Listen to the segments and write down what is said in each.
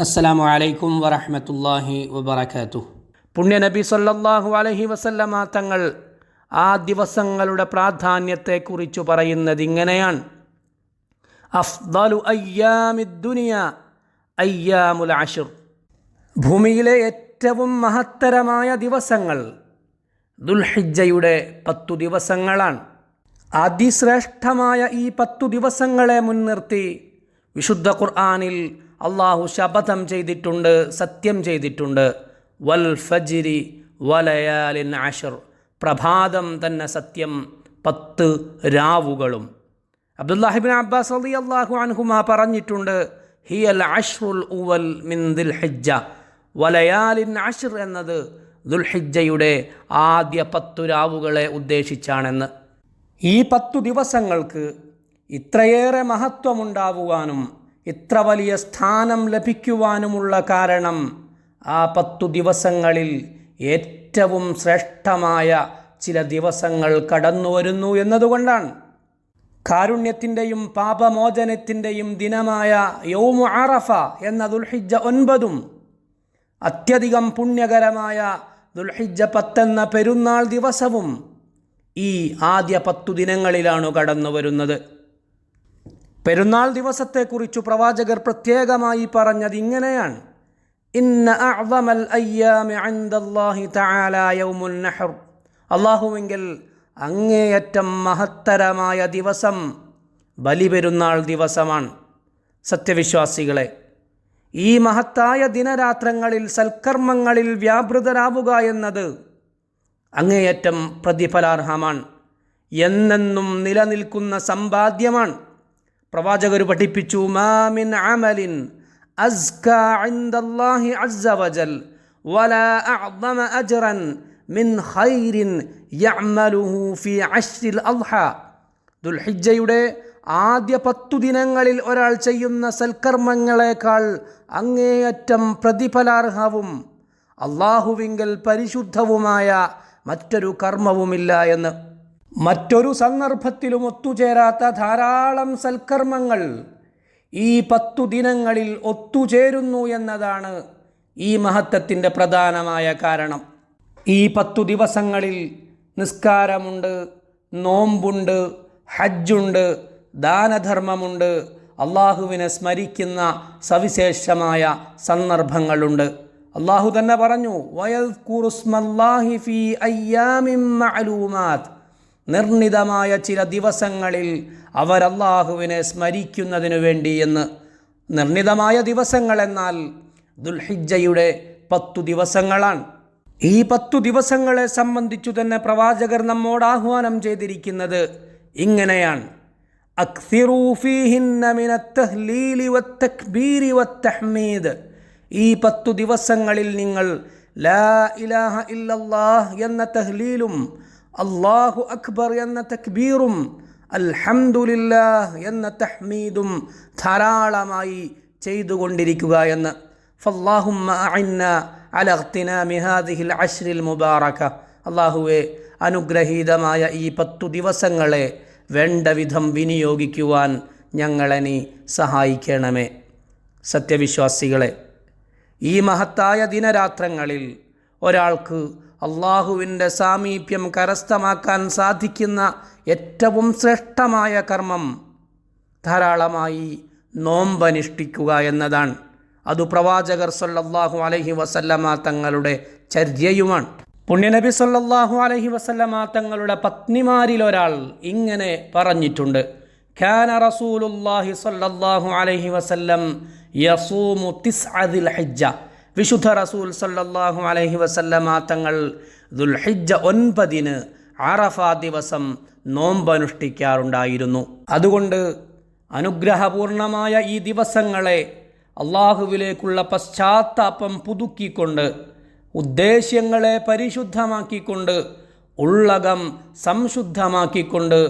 അസ്സലാമു അലൈക്കും വറഹ്മത്തുള്ളാഹി വബറകാതുഹു. പുണ്യനബി സല്ലാഹു അലഹി വസല്ലമ തങ്ങൾ ആ ദിവസങ്ങളുടെ പ്രാധാന്യത്തെക്കുറിച്ച് പറയുന്നത് ഇങ്ങനെയാണ്. അഫ്ദലു അയ്യാമിദ്ദുനിയ അയ്യാമുൽ അഷിർ ഭൂമിയിലെ ഏറ്റവും മഹത്തരമായ ദിവസങ്ങൾ ദുൽഹിജയുടെ പത്തു ദിവസങ്ങളാണ്. അതിശ്രേഷ്ഠമായ ഈ പത്തു ദിവസങ്ങളെ മുൻനിർത്തി വിശുദ്ധ ഖുർആാനിൽ അള്ളാഹു ശപഥം ചെയ്തിട്ടുണ്ട് സത്യം ചെയ്തിട്ടുണ്ട്. വൽ ഫജിരി വലയാലിൻ ആഷർ പ്രഭാതം തന്നെ സത്യം പത്ത് രാവുകളും. അബ്ദുല്ലാഹിബിൻ അബ്ബാസ് അലി അള്ളാഹു അൻഹുമ പറഞ്ഞിട്ടുണ്ട് ഹിയൽ അഷ്റുൽ ഉവൽ മിൻ ദുൽഹിജ്ജ. വലയാലിൻ അഷ്ർ എന്നത് ദുൽഹിജ്ജയുടെ ആദ്യ പത്തു രാവുകളെ ഉദ്ദേശിച്ചാണെന്ന്. ഈ പത്തു ദിവസങ്ങൾക്ക് ഇത്രയേറെ മഹത്വമുണ്ടാവുവാനും ഇത്ര വലിയ സ്ഥാനം ലഭിക്കുവാനുമുള്ള കാരണം ആ പത്തു ദിവസങ്ങളിൽ ഏറ്റവും ശ്രേഷ്ഠമായ ചില ദിവസങ്ങൾ കടന്നു വരുന്നു എന്നതുകൊണ്ടാണ്. കാരുണ്യത്തിന്റെയും പാപമോചനത്തിന്റെയും ദിനമായ യൗമു ആറഫ എന്ന ദുൽഹിജ ഒൻപതും അത്യധികം പുണ്യകരമായ ദുൽഹിജ പത്തെന്ന പെരുന്നാൾ ദിവസവും ഈ ആദ്യ പത്തു ദിനങ്ങളിലാണ് കടന്നു വരുന്നത്. പെരുന്നാൾ ദിവസത്തെക്കുറിച്ചു പ്രവാചകർ പ്രത്യേകമായി പറഞ്ഞത് ഇങ്ങനെയാണ്. ഇന്ന അഅ്ളമൽ തആല നഹർ. അള്ളാഹുവെങ്കിൽ അങ്ങേയറ്റം മഹത്തരമായ ദിവസം ബലിപെരുന്നാൾ ദിവസമാണ്. സത്യവിശ്വാസികളെ ഈ മഹത്തായ ദിനരാത്രങ്ങളിൽ സൽക്കർമ്മങ്ങളിൽ വ്യാപൃതരാവുക എന്നത് അങ്ങേയറ്റം പ്രതിഫലാർഹമാണ്. എന്നെന്നും നിലനിൽക്കുന്ന സമ്പാദ്യമാണ്. പ്രവാചകർ പഠിപ്പിച്ചു മാമിൻ അമലിൻ അസ്ക അസ്സ വജൽ അജ്റൻ മിൻ യഅമലുഹു ഫി ആദ്യ പത്തു ദിനങ്ങളിൽ ഒരാൾ ചെയ്യുന്ന സൽക്കർമ്മങ്ങളെക്കാൾ അങ്ങേയറ്റം പ്രതിഫലാർഹവും അള്ളാഹുവിങ്കൽ പരിശുദ്ധവുമായ മറ്റൊരു കർമ്മവുമില്ല എന്ന് മറ്റൊരു സന്ദർഭത്തിലും ഒത്തുചേരാത്ത ധാരാളം സൽക്കർമ്മങ്ങൾ ഈ പത്തു ദിനങ്ങളിൽ ഒത്തുചേരുന്നു എന്നതാണ് ഈ മഹത്വത്തിന്റെ പ്രധാനമായ കാരണം. ഈ പത്തു ദിവസങ്ങളിൽ നിസ്കാരമുണ്ട് നോമ്പുണ്ട് ഹജ്ജുണ്ട് ദാനധർമ്മമുണ്ട് അള്ളാഹുവിനെ സ്മരിക്കുന്ന സവിശേഷമായ സന്ദർഭങ്ങളുണ്ട്. അള്ളാഹു തന്നെ പറഞ്ഞു വയൽ ഫി അയ്യാമിം മഅലൂമാത്ത് നിർണിതമായ ചില ദിവസങ്ങളിൽ അവർ അള്ളാഹുവിനെ സ്മരിക്കുന്നതിനു വേണ്ടി എന്ന് നിർണിതമായ ദിവസങ്ങൾ എന്നാൽ ദുൽഹിജ്ജയുടെ പത്തു ദിവസങ്ങളാണ്. ഈ പത്തു ദിവസങ്ങളെ സംബന്ധിച്ചു തന്നെ പ്രവാചകർ നമ്മോട് ആഹ്വാനം ചെയ്തിരിക്കുന്നത് ഇങ്ങനെയാണ്. ഈ പത്തു ദിവസങ്ങളിൽ നിങ്ങൾ ലാ ഇലാഹ ഇല്ലല്ലാഹ് എന്ന തഹ്ലീലും അള്ളാഹു അക്ബർ എന്ന തക്ബീറും അൽഹംദുലില്ലാഹ് എന്ന തഹ്മീദും ധാരാളമായി ചെയ്തുകൊണ്ടിരിക്കുക എന്ന്. അശ്രിൽ മുബാറക. അള്ളാഹുവെ അനുഗ്രഹീതമായ ഈ പത്തു ദിവസങ്ങളെ വേണ്ട വിധം വിനിയോഗിക്കുവാൻ ഞങ്ങളെ സഹായിക്കണമേ. സത്യവിശ്വാസികളെ ഈ മഹത്തായ ദിനരാത്രങ്ങളിൽ ഒരാൾക്ക് അള്ളാഹുവിന്റെ സാമീപ്യം കരസ്ഥമാക്കാൻ സാധിക്കുന്ന ഏറ്റവും ശ്രേഷ്ഠമായ കർമ്മം ധാരാളമായി നോമ്പനുഷ്ഠിക്കുക എന്നതാണ്. അത് പ്രവാചകർ സല്ലല്ലാഹു അലഹി വസല്ലമ തങ്ങളുടെ ചര്യയുമാണ്. പുണ്യനബി സല്ലല്ലാഹു അലഹി വസല്ലമ തങ്ങളുടെ പത്നിമാരിലൊരാൾ ഇങ്ങനെ പറഞ്ഞിട്ടുണ്ട്. ഖാന റസൂലുല്ലാഹി സല്ലല്ലാഹു അലൈഹി വസല്ലം യസൂമു തിസ്അദിൽ ഹജ്ജ വിശുദ്ധ റസൂൽ സല്ലാഹു അലഹി വസല്ലമ തങ്ങൾ ദുൽഹിജ ഒൻപതിന് അറഫ ദിവസം നോമ്പനുഷ്ഠിക്കാറുണ്ടായിരുന്നു. അതുകൊണ്ട് അനുഗ്രഹപൂർണമായ ഈ ദിവസങ്ങളെ അള്ളാഹുവിലേക്കുള്ള പശ്ചാത്താപം പുതുക്കിക്കൊണ്ട് ഉദ്ദേശ്യങ്ങളെ പരിശുദ്ധമാക്കിക്കൊണ്ട് ഉള്ളകം സംശുദ്ധമാക്കിക്കൊണ്ട്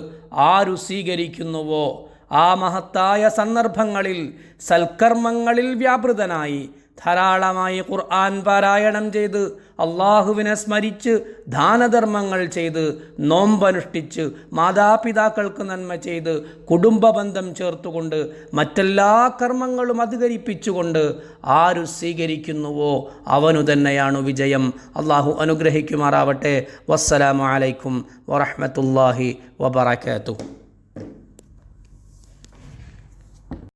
ആരു സ്വീകരിക്കുന്നുവോ? ആ മഹത്തായ സന്ദർഭങ്ങളിൽ സൽക്കർമ്മങ്ങളിൽ വ്യാപൃതനായി ധാരാളമായി ഖുർആൻ പാരായണം ചെയ്ത് അള്ളാഹുവിനെ സ്മരിച്ച് ദാനധർമ്മങ്ങൾ ചെയ്ത് നോമ്പനുഷ്ഠിച്ച് മാതാപിതാക്കൾക്ക് നന്മ ചെയ്ത് കുടുംബ ബന്ധം ചേർത്തുകൊണ്ട് മറ്റെല്ലാ കർമ്മങ്ങളും അധികരിപ്പിച്ചുകൊണ്ട് ആരു സ്വീകരിക്കുന്നുവോ അവനു തന്നെയാണ് വിജയം. അള്ളാഹു അനുഗ്രഹിക്കുമാറാവട്ടെ. വസ്സലാമലൈക്കും വറഹമത്തല്ലാഹി വബറകാതുഹു.